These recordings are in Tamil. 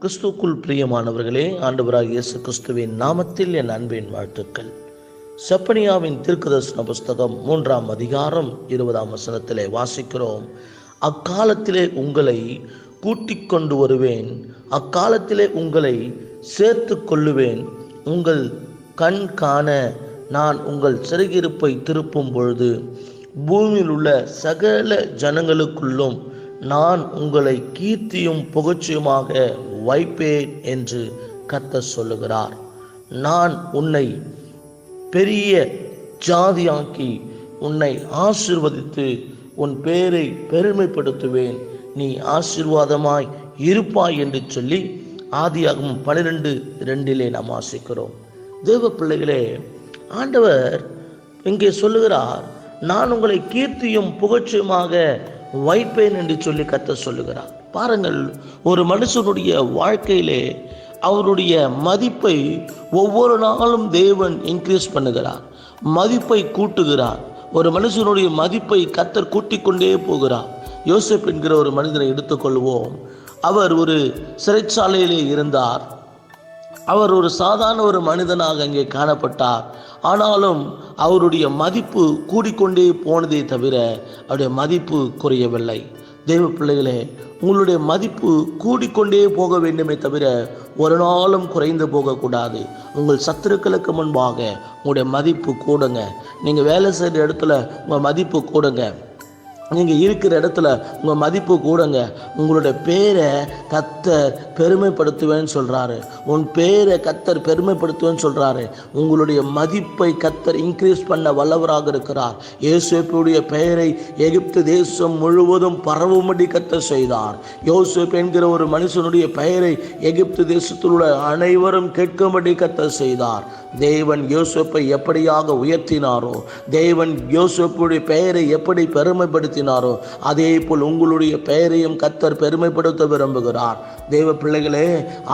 கிறிஸ்துக்குள் பிரியமானவர்களே ஆண்டவராக இயேசு கிறிஸ்துவின் நாமத்தில் என் அன்பின் வாழ்த்துக்கள். செப்பனியாவின் தீர்க்கதர்சன புஸ்தகம் மூன்றாம் அதிகாரம் இருபதாம் வசனத்திலே வாசிக்கிறோம். அக்காலத்திலே உங்களை கூட்டிக் கொண்டு வருவேன் அக்காலத்திலே உங்களை சேர்த்து கொள்ளுவேன். உங்கள் கண் காண நான் உங்கள் சிறகிருப்பை திருப்பும் பொழுது பூமியில் உள்ள சகல ஜனங்களுக்குள்ளும் நான் உங்களை கீர்த்தியும் புகழ்ச்சியுமாக வைப்பேன் என்று கத்த சொல்லுகிறார். நான் உன்னை பெரிய ஜாதியாக்கி உன்னை ஆசிர்வதித்து உன் பேரை பெருமைப்படுத்துவேன். நீ ஆசீர்வாதமாய் இருப்பாய் என்று சொல்லி ஆதியாகவும் பனிரெண்டு ரெண்டிலே நாம் ஆசிக்கிறோம் தேவ பிள்ளைகளே ஆண்டவர் இங்கே சொல்லுகிறார் நான் உங்களை கீர்த்தியும் புகழ்ச்சியுமாக வைப்பேன் என்று சொல்லி கத்த சொல்லுகிறார். பாருங்கள் ஒரு மனுஷனுடைய வாழ்க்கையிலே அவருடைய மதிப்பை ஒவ்வொரு நாளும் தேவன் இன்க்ரீஸ் பண்ணுகிறார். மதிப்பை கூட்டுகிறார். ஒரு மனுஷனுடைய மதிப்பை கத்தர் கூட்டிக் கொண்டே போகிறார். யோசப் என்கிற ஒரு மனிதனை எடுத்துக்கொள்வோம். அவர் ஒரு சிறைச்சாலையிலே இருந்தார். அவர் ஒரு சாதாரண ஒரு மனிதனாக அங்கே காணப்பட்டார். ஆனாலும் அவருடைய மதிப்பு கூடிக்கொண்டே போனதே தவிர அவருடைய மதிப்பு குறையவில்லை. தெய்வ பிள்ளைகளே உங்களுடைய மதிப்பு கூடிக்கொண்டே போக வேண்டுமே தவிர ஒரு நாளும் குறைந்து போகக்கூடாது. உங்கள் சத்துருக்களுக்கு முன்பாக உங்களுடைய மதிப்பு கூடுங்க. நீங்கள் வேலை செய்கிற இடத்துல உங்கள் மதிப்பு கூடுங்க. நீங்கள் இருக்கிற இடத்துல உங்கள் மதிப்பு கூடங்க. உங்களுடைய பேரை கத்தர் பெருமைப்படுத்துவேன்னு சொல்கிறாரு உன் பேரை கத்தர் பெருமைப்படுத்துவேன்னு சொல்கிறாரு உங்களுடைய மதிப்பை கத்தர் இன்க்ரீஸ் பண்ண வல்லவராக இருக்கிறார். இயேசுடைய பெயரை எகிப்து தேசம் முழுவதும் பரவும்படி கத்தர் செய்தார். யோசேப் என்கிற ஒரு மனுஷனுடைய பெயரை எகிப்து தேசத்தில் உள்ள அனைவரும் கேட்கும்படி கத்தர் செய்தார். தேவன் யோசேப்பை எப்படியாக உயர்த்தினாரோ தேவன் யோசேப்புடைய பெயரை எப்படி பெருமைப்படுத்தினாரோ அதே போல் உங்களுடைய பெயரையும் கத்தர் பெருமைப்படுத்த விரும்புகிறார். தேவ பிள்ளைகளே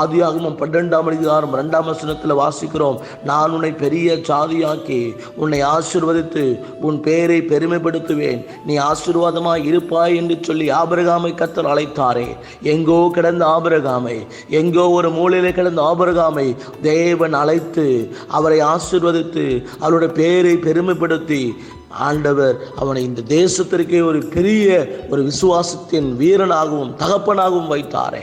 ஆதியாகமும் பன்னெண்டாம் அதிகாரம் இரண்டாம் வசனத்தில் வாசிக்கிறோம். நான் உன்னை பெரிய சாதியாக்கி உன்னை ஆசிர்வதித்து உன் பெயரை பெருமைப்படுத்துவேன். நீ ஆசீர்வாதமாய் இருப்பாய் என்று சொல்லி ஆபரகாமை கத்தர் அழைத்தாரே. எங்கோ கிடந்த ஆபரகாமை எங்கோ ஒரு மூலையிலே கிடந்த ஆபரகாமை தேவன் அழைத்து அவரை ஆசிர்வதித்து அவருடைய பெயரை பெருமைப்படுத்தி ஆண்டவர் அவனை இந்த தேசத்திற்கே ஒரு பெரிய ஒரு விசுவாசத்தின் வீரனாகவும் தகப்பனாகவும் வைத்தாரே.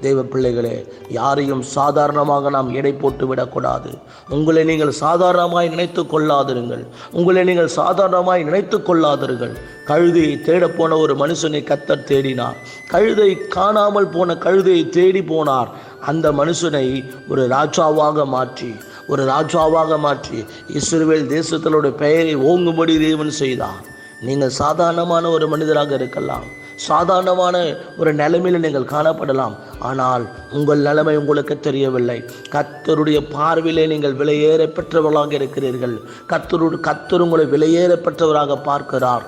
தெய்வ பிள்ளைகளே யாரையும் சாதாரணமாக நாம் எடை போட்டு விடக்கூடாது. உங்களை நீங்கள் சாதாரணமாய் நினைத்து கொள்ளாதிருங்கள். உங்களை நீங்கள் சாதாரணமாய் நினைத்து கொள்ளாதீர்கள் கழுதையை தேடப்போன ஒரு மனுஷனை கத்தர் தேடினார். கழுதை காணாமல் போன கழுதையை தேடி போனார். அந்த மனுஷனை ஒரு ராஜாவாக மாற்றி ஒரு ராஜாவாக மாற்றி இஸ்ரேல் தேசத்தினுடைய பெயரை ஓங்கும்படி தேவன் செய்தார் நீங்கள் சாதாரணமான ஒரு மனிதராக இருக்கலாம். சாதாரணமான ஒரு நிலைமையில் நீங்கள் காணப்படலாம். ஆனால் உங்கள் நிலைமை உங்களுக்கு தெரியவில்லை. கத்தருடைய பார்வையிலே நீங்கள் விலையேற பெற்றவர்களாக இருக்கிறீர்கள். கத்தரு கத்தர் உங்களை விலையேற பெற்றவராக பார்க்கிறார்.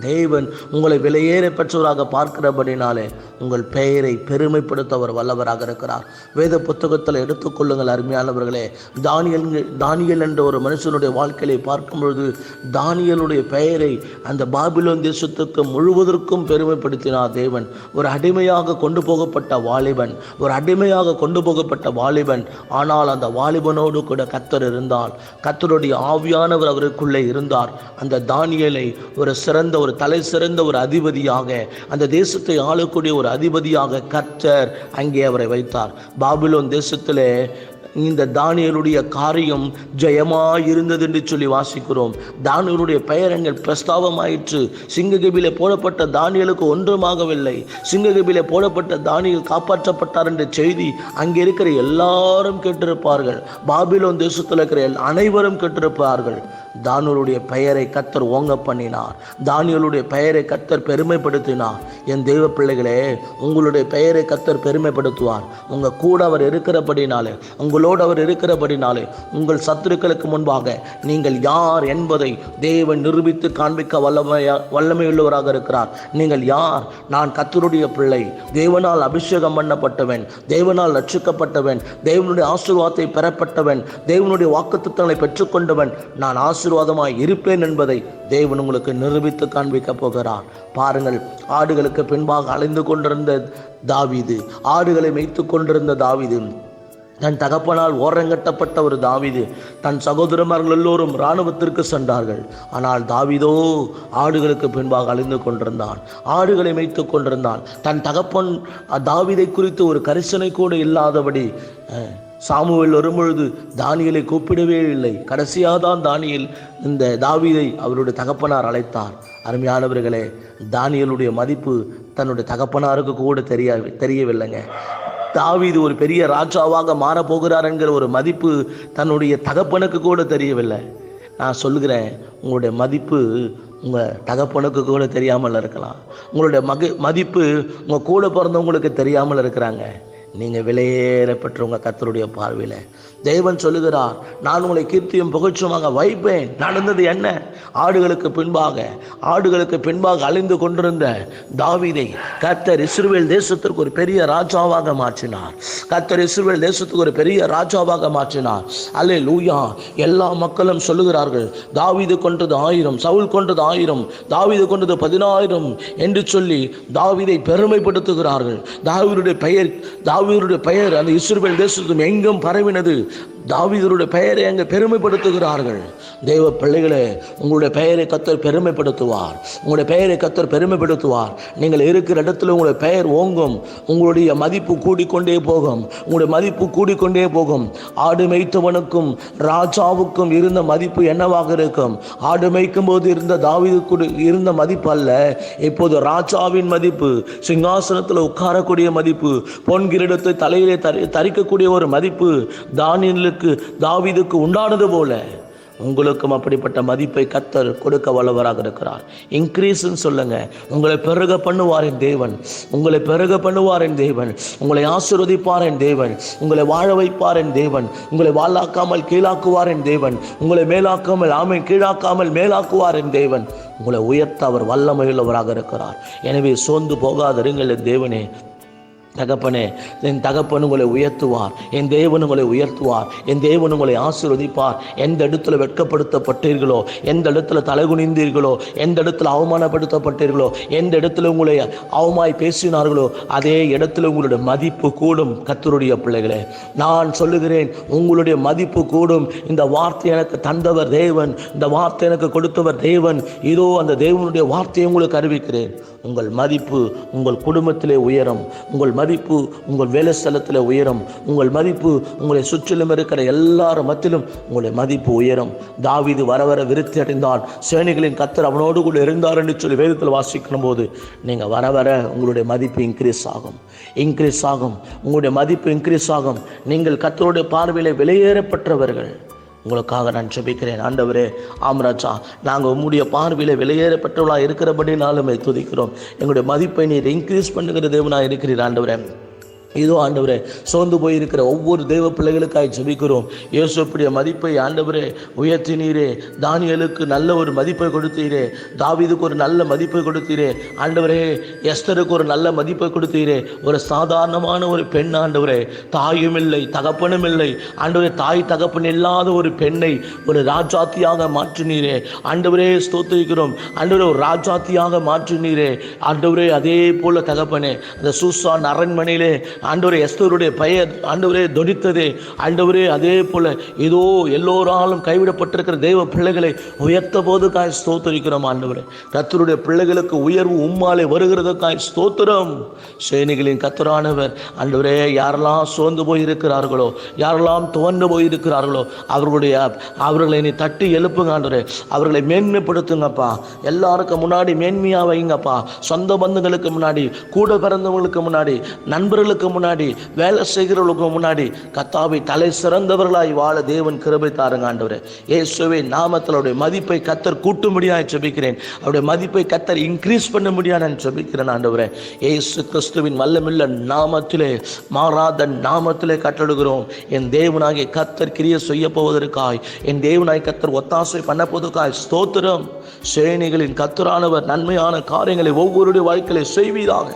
தேவன் உங்களை விலையேற பெற்றவராக பார்க்கிறபடினாலே உங்கள் பெயரை பெருமைப்படுத்த அவர் வல்லவராக இருக்கிறார். வேத புத்தகத்தில் எடுத்துக்கொள்ளுங்கள் அருமையானவர்களே. தானியல் தானியல் என்ற ஒரு மனுஷனுடைய வாழ்க்கையை பார்க்கும் பொழுது தானியலுடைய பெயரை அந்த பாபிலோன் தேசத்துக்கு முழுவதற்கும் பெருமைப்படுத்தினார் தேவன். ஒரு அடிமையாக கொண்டு போகப்பட்ட வாலிபன் ஒரு அடிமையாக கொண்டு போகப்பட்ட வாலிபன். ஆனால் அந்த வாலிபனோடு கூட கத்தர் இருந்தால் கத்தருடைய ஆவியானவர் அவருக்குள்ளே இருந்தார். அந்த தானியலை ஒரு சிறந்த ஒரு தலை சிறந்த ஒரு அதிபதியாக அந்த தேசத்தை ஆளக்கூடிய ஒரு அதிபதியாக கர்த்தர் அங்கே அவரை வைத்தார். பாபிலோன் தேசத்திலே இந்த தானியலுடைய காரியம் ஜெயமாக இருந்தது என்று சொல்லி வாசிக்கிறோம். தானியலுடைய பெயரங்கள் பிரஸ்தாபமாயிற்று சிங்ககபில போடப்பட்ட தானியலுக்கு ஒன்றுமாகவில்லை. சிங்ககபில போடப்பட்ட தானியல் காப்பாற்றப்பட்டார் என்ற செய்தி அங்கே இருக்கிற எல்லாரும் கேட்டிருப்பார்கள். பாபிலோன் தேசத்தில் இருக்கிற அனைவரும் கேட்டிருப்பார்கள். தானியலுடைய பெயரை கத்தர் ஓங்க பண்ணினார் தானியலுடைய பெயரை கத்தர் பெருமைப்படுத்தினார். என் தெய்வ பிள்ளைகளே உங்களுடைய பெயரை கத்தர் பெருமைப்படுத்துவார். உங்கள் கூட அவர் இருக்கிறபடினாலே உங்களோடு அவர் இருக்கிறபடினாலே உங்கள் சத்துருக்களுக்கு முன்பாக நீங்கள் யார் என்பதை தேவன் நிரூபித்து காண்பிக்க வல்லமையா வல்லமையுள்ளவராக இருக்கிறார். நீங்கள் யார்? நான் கத்தருடைய பிள்ளை. தேவனால் அபிஷேகம் பண்ணப்பட்டவன் தேவனால் ரட்சிக்கப்பட்டவன் தேவனுடைய ஆசீர்வாதத்தை பெறப்பட்டவன் தேவனுடைய வாக்குத்தத்தங்களை பெற்றுக்கொண்டவன். நான் ஆசீர்வாதமாய் இருப்பேன் என்பதை தேவன் உங்களுக்கு நிரூபித்து காண்பிக்க போகிறார். பாருங்கள் ஆடுகளுக்கு பின்பாக அலைந்து கொண்டிருந்த தாவிது ஆடுகளை மேய்த்து கொண்டிருந்த தாவீது. தன் தகப்பனால் ஓரங்கட்டப்பட்ட ஒரு தாவீது தன் சகோதரமார்கள் எல்லோரும் இராணுவத்திற்கு சென்றார்கள். ஆனால் தாவிதோ ஆடுகளுக்கு பின்பாக அழிந்து கொண்டிருந்தான் ஆடுகளை மேய்த்து கொண்டிருந்தான். தன் தகப்பன் தாவிதை குறித்து ஒரு கரிசனை கூட இல்லாதபடி சாமுவேல் வரும்பொழுது தானியலை கூப்பிடவே இல்லை. கடைசியாக தான் தானியல் இந்த தாவீதை அவருடைய தகப்பனார் அழைத்தார். அருமையானவர்களே தானியலுடைய மதிப்பு தன்னுடைய தகப்பனாருக்கு கூட தெரிய தெரியவில்லைங்க. தாவீது ஒரு பெரிய ராஜாவாக மாறப்போகிறார் என்கிற ஒரு மதிப்பு தன்னுடைய தகப்பனுக்கு கூட தெரியவில்லை. நான் சொல்லுகிறேன் உங்களுடைய மதிப்பு உங்கள் தகப்பனுக்கு கூட தெரியாமல் இருக்கலாம். உங்களுடைய மக மதிப்பு உங்கள் கூட பிறந்தவங்களுக்கு தெரியாமல் இருக்கிறாங்க. நீங்கள் விலையேற பெற்றவங்க கத்தருடைய பார்வையில். தெய்வன் சொல்லுகிறார் நான் உங்களை கீர்த்தியும் புகழ்ச்சியுமாக வைப்பேன். நடந்தது என்ன? ஆடுகளுக்கு பின்பாக ஆடுகளுக்கு பின்பாக அழிந்து கொண்டிருந்த தாவிதை கர்த்தர் இஸ்ரேல் தேசத்திற்கு ஒரு பெரிய ராஜாவாக மாற்றினார். கர்த்தர் இஸ்ரேல் தேசத்துக்கு ஒரு பெரிய ராஜாவாக மாற்றினார். அல்லே லூயா எல்லா மக்களும் சொல்லுகிறார்கள் தாவீது கொண்டது ஆயிரம் சவுல் கொண்டது ஆயிரம் தாவிது கொண்டது பதினாயிரம் என்று சொல்லி தாவிதை பெருமைப்படுத்துகிறார்கள். தாவீதுடைய பெயர் ஆவியருடைய பெயர் அந்த இஸ்ரவேல் தேசத்தும் எங்கும் பரவினது. தாவீதருடைய பெயரை அங்கே பெருமைப்படுத்துகிறார்கள். தெய்வ பிள்ளைகளே உங்களுடைய பெயரை கத்தர் பெருமைப்படுத்துவார். உங்களுடைய பெயரை கத்தர் பெருமைப்படுத்துவார். நீங்கள் இருக்கிற இடத்துல உங்களுடைய பெயர் ஓங்கும். உங்களுடைய மதிப்பு கூடிக்கொண்டே போகும். உங்களுடைய மதிப்பு கூடிக்கொண்டே போகும். ஆடு மேய்த்தவனுக்கும் ராஜாவுக்கும் இருந்த மதிப்பு என்னவாக இருக்கும்? ஆடு மேய்க்கும் போது இருந்த தாவிதுக்கு இருந்த மதிப்பு அல்ல. இப்போது ராஜாவின் மதிப்பு சிங்காசனத்தில் உட்காரக்கூடிய மதிப்பு பொன் கிரீடத்தை தலையிலே தரி தரிக்கக்கூடிய ஒரு மதிப்பு தானியில் தாவீதுக்கு உண்டானது போல உங்களுக்கும் அப்படிப்பட்ட மதிப்பை கத்தர் கொடுக்க வல்லவராக இருக்கிறார். இன்க்ரீஸ்ன்னு சொல்லுங்க. உங்களை பெருக பண்ணுவார் என் தேவன். உங்களை பெருக பண்ணுவார் என் தேவன். உங்களை ஆசீர்வதிப்பார் என் தேவன். உங்களை வாழ வைப்பார் என் தேவன். உங்களை வாழாக்காமல் கீழாக்குவார் என் தேவன். உங்களை மேலாக்காமல் ஆமை கீழாக்காமல் மேலாக்குவார் என் தேவன். உங்களை உயர்த்த அவர் வல்லமையுள்ளவராக இருக்கிறார். எனவே சோர்ந்து போகாதிருங்கள் என் தேவனே. தகப்பனே என் தகப்பன் உங்களை உயர்த்துவார் என் தேவன் உங்களை உயர்த்துவார் என் தேவன் உங்களை ஆசீர்வதிப்பார். எந்த இடத்துல வெட்கப்படுத்தப்பட்டீர்களோ எந்த இடத்துல தலைகுனிந்தீர்களோ எந்த இடத்துல அவமானப்படுத்தப்பட்டீர்களோ எந்த இடத்துல உங்களை அவமாய் பேசினார்களோ அதே இடத்துல உங்களுடைய மதிப்பு கூடும் கத்தருடைய பிள்ளைகளே. நான் சொல்லுகிறேன் உங்களுடைய மதிப்பு கூடும். இந்த வார்த்தை எனக்கு தந்தவர் தேவன் இந்த வார்த்தை எனக்கு கொடுத்தவர் தேவன். இதோ அந்த தேவனுடைய வார்த்தையை உங்களுக்கு அறிவிக்கிறேன். உங்கள் மதிப்பு உங்கள் குடும்பத்திலே உயரும். உங்கள் மதிப்பு உங்கள் வேலை ஸ்தலத்தில் உயரும். உங்கள் மதிப்பு உங்களை சுற்றிலும் இருக்கிற எல்லார் மத்திலும் உங்களுடைய மதிப்பு உயரும். தாவிது வர வர விருத்தி அடைந்தான். சேனைகளின் கத்தர் அவனோடு கூட இருந்தார் என்று சொல்லி வேதத்தில் வாசிக்கும் போது நீங்கள் வர வர உங்களுடைய மதிப்பு இன்க்ரீஸ் ஆகும். இன்க்ரீஸ் ஆகும். உங்களுடைய மதிப்பு இன்க்ரீஸ் ஆகும். நீங்கள் கத்தருடைய பார்வையில் வெளியேறப்பட்டவர்கள் உங்களுக்காக நான் ஜெபிக்கிறேன். ஆண்டவரே ஆம்ராஜா நாங்கள் உம்முடைய பார்வையில் வெளியேறப்பட்டவளாக இருக்கிறபடினாலும் துதிக்கிறோம். எங்களுடைய மதிப்பை நீர் இன்க்ரீஸ் பண்ணுகிற தேவனாக இருக்கிறீர் ஆண்டவரே. இதோ ஆண்டவரே சோர்ந்து போயிருக்கிற ஒவ்வொரு தெய்வ பிள்ளைகளுக்காய் ஜெபிக்கிறோம். இயேசுடைய மதிப்பை ஆண்டவரே உயர்த்தினீரே தானியலுக்கு நல்ல ஒரு மதிப்பை கொடுத்தீரே. தாவிதுக்கு ஒரு நல்ல மதிப்பை கொடுத்தீரே. ஆண்டவரே எஸ்தருக்கு ஒரு நல்ல மதிப்பை கொடுத்தீரே. ஒரு சாதாரணமான ஒரு பெண் ஆண்டவரே. தாயும் இல்லை தகப்பனும் இல்லை. ஆண்டவரே தாய் தகப்பன் இல்லாத ஒரு பெண்ணை ஒரு ராஜாத்தியாக மாற்றினீரே. ஆண்டவரே ஸ்தோத்திரிக்கிறோம். ஆண்டவரே ஒரு ராஜாத்தியாக மாற்றினீரே. ஆண்டவரே அதே போல தகப்பனே அந்த சூசான் அரண்மனையிலே ஆண்டவரே எஸ்தோருடைய பெயர் ஆண்டவரே தொனித்ததே ஆண்டவரே அதே போல ஏதோ எல்லோராலும் கைவிடப்பட்டிருக்கிற தெய்வ பிள்ளைகளை உயர்த்த போதுக்காய் ஸ்தோத்தரிக்கிறோம் ஆண்டவரே. கத்தருடைய பிள்ளைகளுக்கு உயர்வு உம்மாலே வருகிறதுக்காய் ஸ்தோத்திரம். சேனிகளின் கத்தரானவர் ஆண்டவரே யாரெல்லாம் சோர்ந்து போயிருக்கிறார்களோ யாரெல்லாம் துவண்டு போயிருக்கிறார்களோ அவர்களுடைய அவர்களை நீ தட்டி எழுப்புங்க ஆண்டவரே. அவர்களை மேன்மைப்படுத்துங்கப்பா. எல்லாருக்கும் முன்னாடி மேன்மையாக வைங்கப்பா. சொந்த பந்துகளுக்கு முன்னாடி கூட பிறந்தவங்களுக்கு முன்னாடி நண்பர்களுக்கு முன்னாடி வேலை செய்கிறவர்களுக்கு முன்னாடி கத்தாவை தலை சிறந்தவர்களாய் வாழ தேவன் கிருபை தாருங்க ஆண்டவர். இயேசுவே நாமத்தில் அவருடைய மதிப்பை கத்தர் கூட்டும்படியாக ஜெபிக்கிறேன். அவருடைய மதிப்பை கத்தர் இன்க்ரீஸ் பண்ண முடியாது நான் ஜெபிக்கிறேன் ஆண்டவரே. இயேசு கிறிஸ்துவின் வல்லமில்ல நாமத்திலே மாறாத நாமத்திலே கட்டழுகிறோம் என் தேவனாகிய கத்தர் கிரிய செய்ய போவதற்காய் என் தேவனாய் கத்தர் ஒத்தாசை பண்ண போவதற்காய் ஸ்தோத்திரம். சேனைகளின் கத்தரானவர் நன்மையான காரியங்களை ஒவ்வொருடைய வாழ்க்கையில செய்வீராக.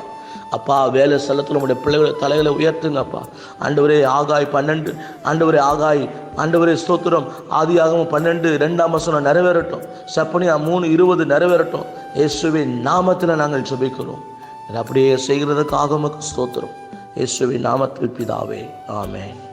அப்பா வேலை செல்லத்தில் உங்களுடைய பிள்ளைகளை தலைகளை உயர்த்துங்கப்பா. ஆண்டவரே ஆகாய் பன்னெண்டு. ஆண்டவரே ஆகாய். ஆண்டவரே ஸ்தோத்திரம். ஆதியாகமம் பன்னெண்டு ரெண்டாம் வசனம் நிறைவேறட்டும். செப்பனியா மூணு இருபது நிறைவேறட்டும். இயேசுவின் நாமத்தில் நாங்கள் ஜெபிக்கிறோம். அப்படியே செய்கிறதுக்காக உமக்கு ஸ்தோத்திரம். இயேசுவின் நாமத்தில் பிதாவே. ஆமேன்.